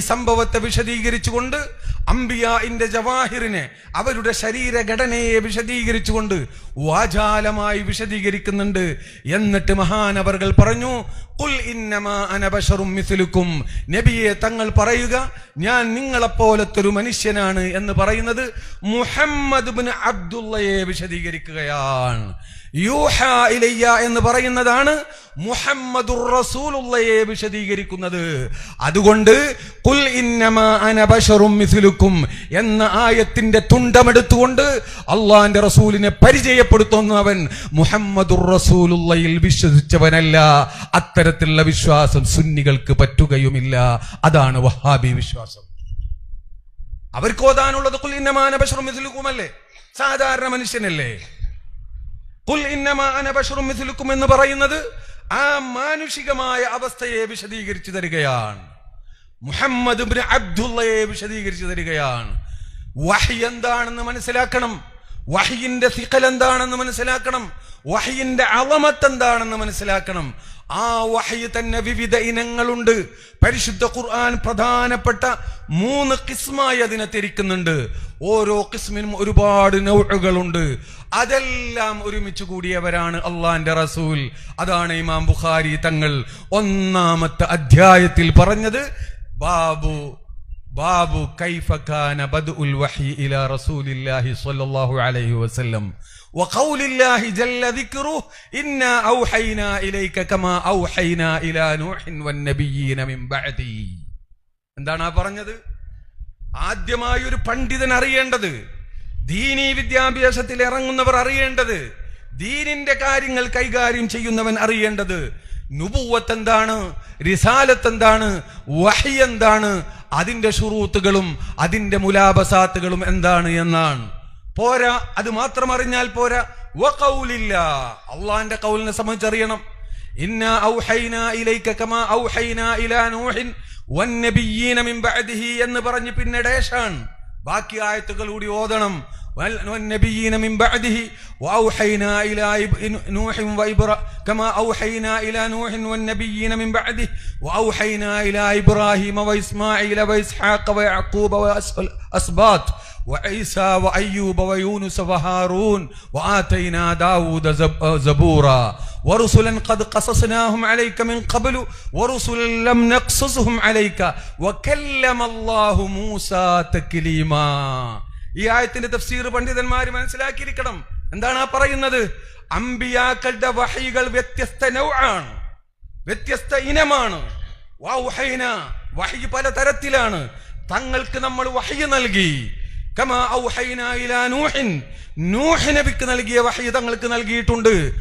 സംഭവത്തെ വിശദീകരിച്ചുകൊണ്ട് അംബിയാഇന്റെ ജവാഹിറിനെ അവരുടെ ശരീരഘടനയെ വിശദീകരിച്ചുകൊണ്ട് വാചാലമായി വിശദീകരിക്കുന്നുണ്ട്. എന്നിട്ട് മഹാനവർകൾ പറഞ്ഞു കുൽ ഇന്നമാ അന ബശറും മിസ്ലുക്കും. നബിയെ തങ്ങൾ പറയുക ഞാൻ നിങ്ങളെപ്പോലത്തെ ഒരു മനുഷ്യനാണ് എന്ന് പറയുന്നത് മുഹമ്മദ് ബിൻ അബ്ദുള്ളയെ വിശദീകരിക്കുകയാണ്. യൂഹ ഇലയ്യ എന്ന് പറയുന്നതാണ് മുഹമ്മദുർ റസൂലുള്ളയെ വിശദീകരിക്കുന്നത്. അതുകൊണ്ട് കുൽ ഇന്നമാ അന ബശറും മിസ്ലുക്കും എന്ന ആയത്തിന്റെ തുണ്ടമെടുത്തുകൊണ്ട് അള്ളാന്റെ റസൂലിനെ പരിചയപ്പെടുത്തുന്നവൻ മുഹമ്മദുർ റസൂലുള്ളയിൽ വിശ്വസിച്ചവനല്ല. അത്തരത്തിലുള്ള വിശ്വാസം സുന്നികൾക്ക് പറ്റുകയുമില്ല. അതാണ് വഹാബി വിശ്വാസം. അവർക്ക് ഓതാനുള്ളത് കുൽ ഇന്നമാന സാധാരണ മനുഷ്യനല്ലേ? കുൽ ഇന്നമാ അന ബശറും മിസ്ലുക്കും എന്ന് പറയുന്നത് ആ മാനുഷികമായ അവസ്ഥയെ വിശദീകരിച്ചു തരികയാണ്. മുഹമ്മദ് അബ്ദുള്ളയെ വിശദീകരിച്ചു തരികയാണ്. വഹി എന്താണെന്ന് മനസ്സിലാക്കണം. വഹിയിന്റെ സിഖൽ എന്താണെന്ന് മനസ്സിലാക്കണം. വഹിയിന്റെ അളമത്ത് എന്താണെന്ന് മനസ്സിലാക്കണം. ആ വഹി തന്നെ വിവിധ ഇനങ്ങളുണ്ട്. പരിശുദ്ധ ഖുർആൻ പ്രധാനപ്പെട്ട മൂന്ന് കിസ്മായി അതിനെ തിരിക്കുന്നുണ്ട്. ഓരോ കിസ്മിനും ഒരുപാട് നൗഴുകളുണ്ട് അതെല്ലാം ഒരുമിച്ച് കൂടിയവരാണ് അള്ളാന്റെ റസൂൽ. അതാണ് ഇമാം ബുഖാരി തങ്ങൾ ഒന്നാമത്തെ അധ്യായത്തിൽ പറഞ്ഞത്. ബാബു ബാബു കൈഫ കാന ബദ്ഉൽ വഹി ഇലാ റസൂലില്ലാഹി സ്വല്ലല്ലാഹു അലൈഹി വസല്ലം وقول الله جل ذكره إنا أوحينا إليك كما أوحينا إلى نوح والنبيين من بعدي എന്താണ് ആ പറഞ്ഞത് ആദ്യമായി ഒരു പണ്ഡിതൻ അറിയേണ്ടത് ദീനീ വിദ്യാഭ്യാസത്തിൽ ഇറങ്ങുന്നവർ അറിയേണ്ടത് ദീനിന്റെ കാര്യങ്ങൾ കൈകാര്യം ചെയ്യുന്നവൻ അറിയേണ്ടത് നുപൂവത്ത് എന്താണ് റിസാലത്ത് എന്താണ് വഹി എന്താണ് അതിന്റെ ഷുറൂത്തുകളും അതിന്റെ മുലാബസാത്തുകളും എന്താണ് എന്നാണ്. പോരാ അത് മാത്രം അറിഞ്ഞാൽ പോരാ. വഖൗലില്ല. അള്ളാന്റെ കൗലിനെ സംബന്ധിച്ചറിയണം. ഇന്ന ഔഹൈന ഇലൈക കമാ ഔഹൈന ഇലാ നൂഹിൻ മിൻ ബഅദിഹി എന്ന് പറഞ്ഞ് പിന്നെ ഡേഷാൻ ബാക്കി ആയത്തുകൾ കൂടി ഓതണം. والنبيين من بعده؟ وأوحينا إلى نوح وإبرا كما أوحينا إلى نوح والنبيين من بعده. وأوحينا إلى إبراهيم وإسماعيل وإسحاق ويعقوب وأسباط وعيسى وأيوب ويونس وهارون. وآتينا داود زب- زبورا. ورسلا قد قصصناهم عليك من قبل ورسلا لم نقصصهم عليك. وكلم الله موسى تكليما. ഈ ആയത്തിന്റെ തഫ്സീർ പണ്ഡിതന്മാർ മനസ്സിലാക്കിയിരിക്കണം. എന്താണ് ആ പറയുന്നത്? അമ്പിയാക്കളുടെ വഹികൾ വ്യത്യസ്ത നൗആണ്. വ്യത്യസ്ത ഇനമാണ്. വഹി പല തരത്തിലാണ് തങ്ങൾക്ക് നമ്മൾ വഹി നൽകി. നൂഹ് നബിക്ക് നൽകിയ വഹി തങ്ങൾക്ക് നൽകിയിട്ടുണ്ട്.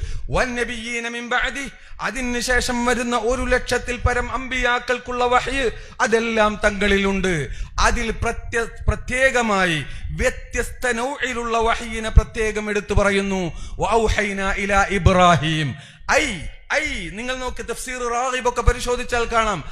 അതിനുശേഷം വരുന്ന ഒരു ലക്ഷത്തിൽ പരം അമ്പിയാക്കൾക്കുള്ള വഹി അതെല്ലാം തങ്ങളിലുണ്ട്. അതിൽ പ്രത്യ പ്രത്യേകമായി വ്യത്യസ്ത നൗയിലുള്ള വഹീനെ പ്രത്യേകം എടുത്തു പറയുന്നു. ഇബ്രാഹിം. ഐ ഐ നിങ്ങൾ നോക്കി തഫ്സീർ റാഹിബ് ഒക്കെ പരിശോധിച്ചാൽ കാണാം.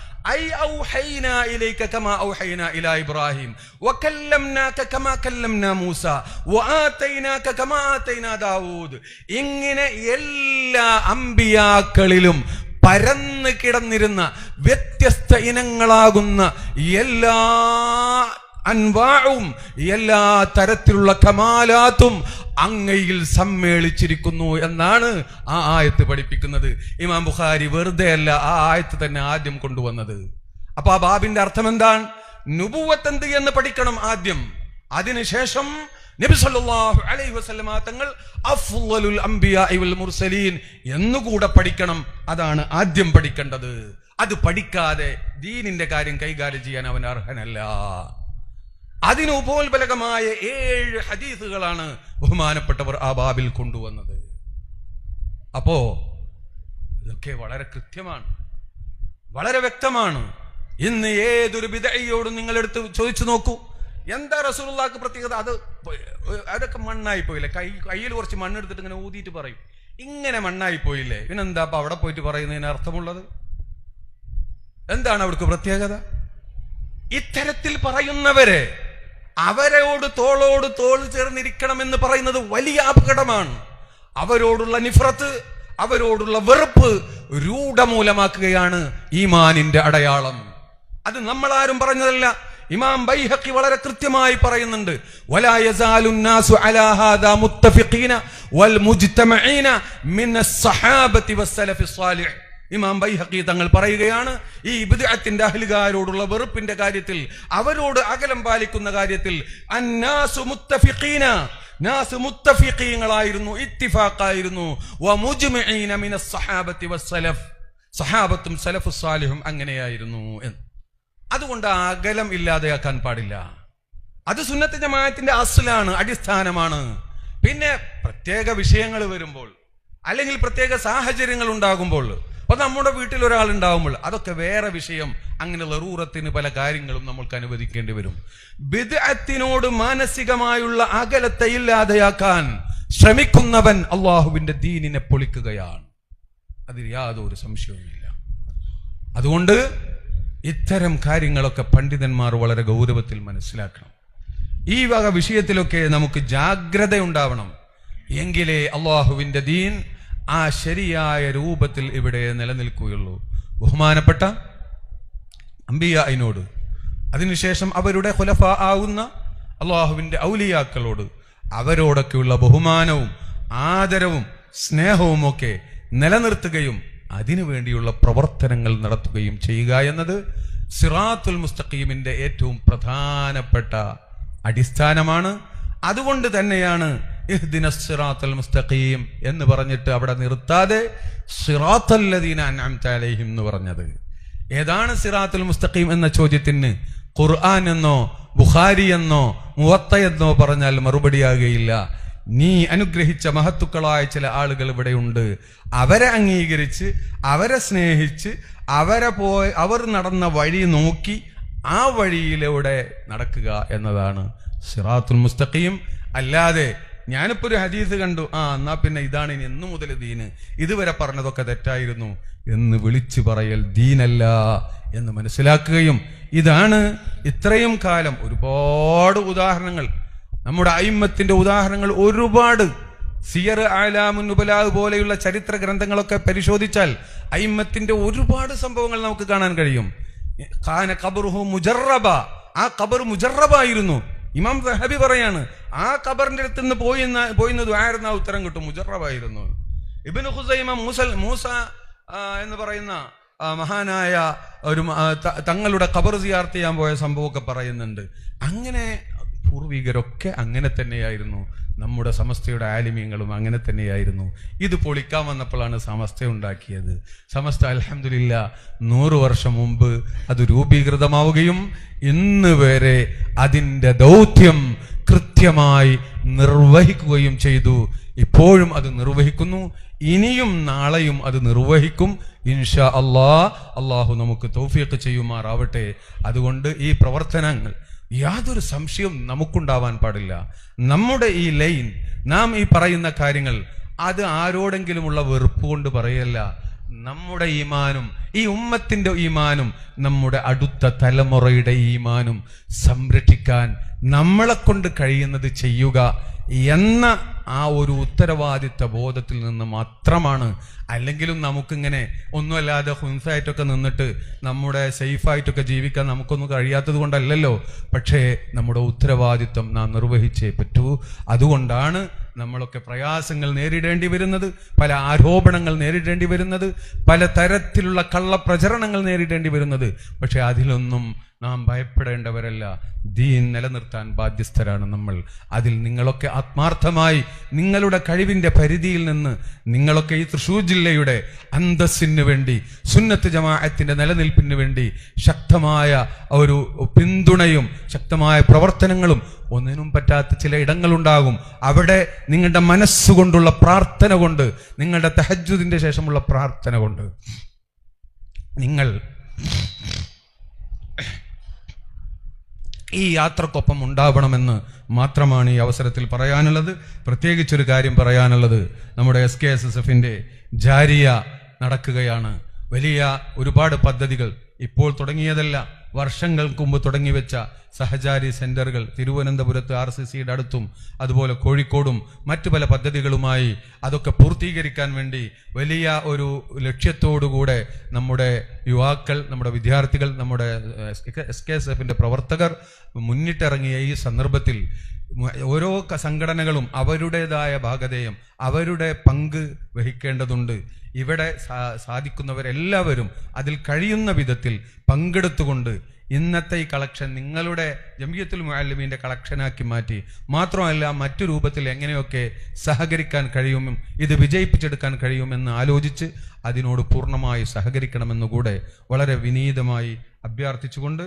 ഇങ്ങനെ എല്ലാ അമ്പിയാക്കളിലും പരന്ന് കിടന്നിരുന്ന വ്യത്യസ്ത ഇനങ്ങളാകുന്ന എല്ലാ അൻവാവും എല്ലാ തരത്തിലുള്ള കമാലാത്തും അങ്ങയിൽ സമ്മേളിച്ചിരിക്കുന്നു എന്നാണ് ആ ആയത്ത് പഠിപ്പിക്കുന്നത്. ഇമാം ബുഖാരി വെറുതെ അല്ല ആ ആയത്ത് തന്നെ ആദ്യം കൊണ്ടുവന്നത്. അപ്പൊ ആ ബാബിന്റെ അർത്ഥം എന്താണ്? നുബുവത്ത് എന്ന് പഠിക്കണം ആദ്യം. അതിനുശേഷം നബി സല്ലല്ലാഹു അലൈഹി വസല്ലമ തങ്ങൾ അഫ്ളലുൽ അംബിയാഇ മുർസലീൻ എന്നുകൂടെ പഠിക്കണം. അതാണ് ആദ്യം പഠിക്കേണ്ടത്. അത് പഠിക്കാതെ ദീനിന്റെ കാര്യം കൈകാര്യം ചെയ്യാൻ അവൻ അർഹനല്ല. അതിന് ഉപോത്ബലകമായ ഏഴ് ഹദീസുകളാണ് ബഹുമാനപ്പെട്ടവർ ആ ബാബിൽ കൊണ്ടുവന്നത്. അപ്പോ ഇതൊക്കെ വളരെ കൃത്യമാണ്. വളരെ വ്യക്തമാണ്. ഇന്ന് ഏതൊരു വിധയോടും നിങ്ങളെടുത്ത് ചോദിച്ചു നോക്കൂ. എന്താ റസൂലുള്ളാക്ക് പ്രത്യേകത? അത് അതൊക്കെ മണ്ണായി പോയില്ലേ? കൈ കയ്യിൽ കുറച്ച് മണ്ണെടുത്തിട്ട് ഇങ്ങനെ ഊതിയിട്ട് പറയും. ഇങ്ങനെ മണ്ണായി പോയില്ലേ? പിന്നെന്താ അപ്പൊ അവിടെ പോയിട്ട് പറയുന്നതിന് അർത്ഥമുള്ളത്? എന്താണ് അവിടുത്തെ പ്രത്യേകത? ഇത്തരത്തിൽ പറയുന്നവരെ അവരോട് തോളോട് തോൾ ചേർന്നിരിക്കണം എന്ന് പറയുന്നത് വലിയ അപകടമാണ്. അവരോടുള്ള നിഫ്രത്ത് അവരോടുള്ള വെറുപ്പ് രൂഢമൂലമാക്കുകയാണ് ഈമാനിന്റെ അടയാളം. അത് നമ്മൾ ആരും പറഞ്ഞതല്ല. ഇമാം ബൈഹക്കി വളരെ കൃത്യമായി പറയുന്നുണ്ട്. വലാ വസ്സലഫി ഇമാം ബൈഹക്കി തങ്ങൾ പറയുകയാണ് ഈ ഇബിദത്തിന്റെ അഹ്ലുകാരോടുള്ള വെറുപ്പിന്റെ കാര്യത്തിൽ അവരോട് അകലം പാലിക്കുന്ന കാര്യത്തിൽ അന്നാസു മുത്തഫിഖീന നാസ് മുത്തഫിഖീങ്ങളായിരുന്നു ഇത്തിഫാഖായിരുന്നു മുജ്മഈന സഹാബത്തി അസ്സഹാബത്തി വസ്സലഫ് സഹാബത്തും സലഫു സാലിഹും അങ്ങനെയായിരുന്നു എന്ന്. അതുകൊണ്ട് അകലം ഇല്ലാതെയാക്കാൻ പാടില്ല. അത് സുന്നത്ത് ജമാഅത്തിന്റെ അസ്ലാണ് അടിസ്ഥാനമാണ്. പിന്നെ പ്രത്യേക വിഷയങ്ങൾ വരുമ്പോൾ അല്ലെങ്കിൽ പ്രത്യേക സാഹചര്യങ്ങൾ ഉണ്ടാകുമ്പോൾ അപ്പൊ നമ്മുടെ വീട്ടിൽ ഒരാൾ ഉണ്ടാകുമ്പോൾ അതൊക്കെ വേറെ വിഷയം. അങ്ങനെ ലറൂറത്തിന് പല കാര്യങ്ങളും നമ്മൾക്ക് അനുവദിക്കേണ്ടി വരും. ബിദ്അത്തിനോട് മാനസികമായുള്ള അകലത്തെ ഇല്ലാതെയാക്കാൻ ശ്രമിക്കുന്നവൻ അള്ളാഹുവിന്റെ ദീനിനെ പൊളിക്കുകയാണ്. അതിൽ യാതൊരു സംശയവുമില്ല. അതുകൊണ്ട് ഇത്തരം കാര്യങ്ങളൊക്കെ പണ്ഡിതന്മാർ വളരെ ഗൗരവത്തിൽ മനസ്സിലാക്കണം. ഈ വക വിഷയത്തിലൊക്കെ നമുക്ക് ജാഗ്രത ഉണ്ടാവണം എങ്കിലേ അള്ളാഹുവിന്റെ ദീൻ ആ ശരിയായ രൂപത്തിൽ ഇവിടെ നിലനിൽക്കുകയുള്ളൂ. ബഹുമാനപ്പെട്ട അമ്പിയ അതിനോട് അതിനുശേഷം അവരുടെ ഖുലഫ ആകുന്ന അള്ളാഹുവിന്റെ ഔലിയാക്കളോട് അവരോടൊക്കെയുള്ള ബഹുമാനവും ആദരവും സ്നേഹവും ഒക്കെ നിലനിർത്തുകയും അതിനു വേണ്ടിയുള്ള പ്രവർത്തനങ്ങൾ നടത്തുകയും ചെയ്യുക എന്നത് സിറാത്തുൽ മുസ്തഖീമിന്റെ ഏറ്റവും പ്രധാനപ്പെട്ട അടിസ്ഥാനമാണ്. അതുകൊണ്ട് തന്നെയാണ് മുസ്തഖീം എന്ന് പറഞ്ഞിട്ട് അവിടെ നിർത്താതെ എന്ന് പറഞ്ഞത്. ഏതാണ് സിറാത്തുൽ മുസ്തഖീം എന്ന ചോദ്യത്തിന്? ഖുർആൻ എന്നോ ബുഖാരി എന്നോ മുവത്ത എന്നോ പറഞ്ഞാൽ മറുപടിയാകുകയില്ല നീ അനുഗ്രഹിച്ച മഹത്തുക്കളായ ചില ആളുകൾ ഇവിടെയുണ്ട് അവരെ അംഗീകരിച്ച് അവരെ സ്നേഹിച്ച് അവരെ പോയി അവർ നടന്ന വഴി നോക്കി ആ വഴിയിലൂടെ നടക്കുക എന്നതാണ് സിറാത്തുൽ മുസ്തഖീം. അല്ലാതെ ഞാനിപ്പോ ഒരു ഹദീസ് കണ്ടു. ആ എന്നാ പിന്നെ ഇതാണ് ഇനി എന്നു മുതൽ ദീന്. ഇതുവരെ പറഞ്ഞതൊക്കെ തെറ്റായിരുന്നു. എന്ന് വിളിച്ചു പറയൽ ദീനല്ല എന്ന് മനസ്സിലാക്കുകയും ഇതാണ് ഇത്രയും കാലം ഒരുപാട് ഉദാഹരണങ്ങൾ. നമ്മുടെ അയിമത്തിന്റെ ഉദാഹരണങ്ങൾ ഒരുപാട്. സിയർ ആലാമുൻ ഉപലാഹ് പോലെയുള്ള ചരിത്ര ഗ്രന്ഥങ്ങളൊക്കെ പരിശോധിച്ചാൽ അയിമത്തിന്റെ ഒരുപാട് സംഭവങ്ങൾ നമുക്ക് കാണാൻ കഴിയും. ഖാന ഖബറുഹു മുജറബ. ആ കബർ മുജറബായിരുന്നു. ഇമാം സഹബി പറയാണ് ആ കബറിന്റെ അടുത്ത് നിന്ന് പോയി പോയിന്ന് ദ്വാരുന്ന ഉത്തരം കിട്ടും. മുജറബായിരുന്നു. ഇബിന് ഹുസൈമ മൂസൽ മൂസ എന്ന് പറയുന്ന മഹാനായ ഒരു ആ, തങ്ങളുടെ കബർ സിയാർത്ത് ചെയ്യാൻ പോയ സംഭവമൊക്കെ പറയുന്നുണ്ട്. അങ്ങനെ പൂർവികരൊക്കെ അങ്ങനെ തന്നെയായിരുന്നു. നമ്മുടെ സമസ്തയുടെ ആലിമ്യങ്ങളും അങ്ങനെ തന്നെയായിരുന്നു. ഇത് പൊളിക്കാൻ വന്നപ്പോഴാണ് സമസ്ത ഉണ്ടാക്കിയത്. സമസ്ത അലഹമില്ല നൂറു വർഷം മുമ്പ് അത് രൂപീകൃതമാവുകയും ഇന്ന് വരെ അതിന്റെ ദൗത്യം കൃത്യമായി നിർവഹിക്കുകയും ചെയ്തു. ഇപ്പോഴും അത് നിർവഹിക്കുന്നു. ഇനിയും നാളെയും അത് നിർവഹിക്കും. ഇൻഷാ അള്ളാ അള്ളാഹു നമുക്ക് തൗഫീഖ് ചെയ്യുമാറാവട്ടെ. അതുകൊണ്ട് ഈ പ്രവർത്തനങ്ങൾ യാതൊരു സംശയവും നമുക്കുണ്ടാവാൻ പാടില്ല. നമ്മുടെ ഈ ലൈൻ നാം ഈ പറയുന്ന കാര്യങ്ങൾ അത് ആരോടെങ്കിലുമുള്ള വെറുപ്പ് കൊണ്ട് പറയല്ല. നമ്മുടെ ഈമാനും ഈ ഉമ്മത്തിന്റെ ഈമാനും നമ്മുടെ അടുത്ത തലമുറയുടെ ഈമാനും സംരക്ഷിക്കാൻ നമ്മളെ കൊണ്ട് കഴിയുന്നത് ചെയ്യുക എന്ന ആ ഒരു ഉത്തരവാദിത്ത ബോധത്തിൽ നിന്ന് മാത്രമാണ്. അല്ലെങ്കിലും നമുക്കിങ്ങനെ ഒന്നുമല്ലാതെ ഹുൻസായിട്ടൊക്കെ നിന്നിട്ട് നമ്മുടെ സേഫായിട്ടൊക്കെ ജീവിക്കാൻ നമുക്കൊന്നും കഴിയാത്തത് കൊണ്ടല്ലല്ലോ. പക്ഷേ നമ്മുടെ ഉത്തരവാദിത്വം നാം നിർവഹിച്ചേ പറ്റൂ. അതുകൊണ്ടാണ് നമ്മളൊക്കെ പ്രയാസങ്ങൾ നേരിടേണ്ടി വരുന്നത് പല ആരോപണങ്ങൾ നേരിടേണ്ടി വരുന്നത് പല തരത്തിലുള്ള കള്ളപ്രചരണങ്ങൾ നേരിടേണ്ടി വരുന്നത്. പക്ഷേ അതിലൊന്നും നാം ഭയപ്പെടേണ്ടവരല്ല. ദീൻ നിലനിർത്താൻ ബാധ്യസ്ഥരാണ് നമ്മൾ. അതിൽ നിങ്ങളൊക്കെ ആത്മാർത്ഥമായി നിങ്ങളുടെ കഴിവിന്റെ പരിധിയിൽ നിന്ന് നിങ്ങളൊക്കെ ഈ തൃശൂർ ജില്ലയുടെ അന്തസ്സിന് വേണ്ടി സുന്നത്ത് ജമാഅത്തിന്റെ നിലനിൽപ്പിന് വേണ്ടി ശക്തമായ ഒരു പിന്തുണയും ശക്തമായ പ്രവർത്തനങ്ങളും ഒന്നിനും പറ്റാത്ത ചില ഇടങ്ങളുണ്ടാകും. അവിടെ നിങ്ങളുടെ മനസ്സുകൊണ്ടുള്ള പ്രാർത്ഥന കൊണ്ട് നിങ്ങളുടെ തഹജുദിന്റെ ശേഷമുള്ള പ്രാർത്ഥന കൊണ്ട് നിങ്ങൾ ഈ യാത്രക്കൊപ്പം ഉണ്ടാവണമെന്ന് മാത്രമാണ് ഈ അവസരത്തിൽ പറയാനുള്ളത്. പ്രത്യേകിച്ചൊരു കാര്യം പറയാനുള്ളത് നമ്മുടെ എസ് കെ എസ് എസ് എഫിന്റെ ജാരിയ നടക്കുകയാണ്. വലിയ ഒരുപാട് പദ്ധതികൾ ഇപ്പോൾ തുടങ്ങിയതല്ല. വർഷങ്ങൾക്ക് മുമ്പ് തുടങ്ങിവെച്ച സഹചാരി സെന്ററുകൾ തിരുവനന്തപുരത്ത് ആർ സി സിയുടെ അടുത്തും അതുപോലെ കോഴിക്കോടും മറ്റു പല പദ്ധതികളുമായി അതൊക്കെ പൂർത്തീകരിക്കാൻ വേണ്ടി വലിയ ഒരു ലക്ഷ്യത്തോടുകൂടെ നമ്മുടെ യുവാക്കൾ നമ്മുടെ വിദ്യാർത്ഥികൾ നമ്മുടെ എസ് കെ എസ് എഫിന്റെ പ്രവർത്തകർ മുന്നിട്ടിറങ്ങിയ ഈ സന്ദർഭത്തിൽ ഓരോ സംഘടനകളും അവരുടേതായ ഭാഗധേയം അവരുടെ പങ്ക് വഹിക്കേണ്ടതുണ്ട്. ഇവിടെ സാധിക്കുന്നവരെല്ലാവരും അതിൽ കഴിയുന്ന വിധത്തിൽ പങ്കെടുത്തുകൊണ്ട് ഇന്നത്തെ ഈ കളക്ഷൻ നിങ്ങളുടെ ജമിയത്തുൽ മുഅല്ലിമീന്റെ കളക്ഷനാക്കി മാറ്റി. മാത്രമല്ല മറ്റു രൂപത്തിൽ എങ്ങനെയൊക്കെ സഹകരിക്കാൻ കഴിയുമെന്നും ഇത് വിജയിപ്പിച്ചെടുക്കാൻ കഴിയുമെന്ന് ആലോചിച്ച് അതിനോട് പൂർണമായി സഹകരിക്കണമെന്നുകൂടെ വളരെ വിനീതമായി അഭ്യർത്ഥിച്ചുകൊണ്ട്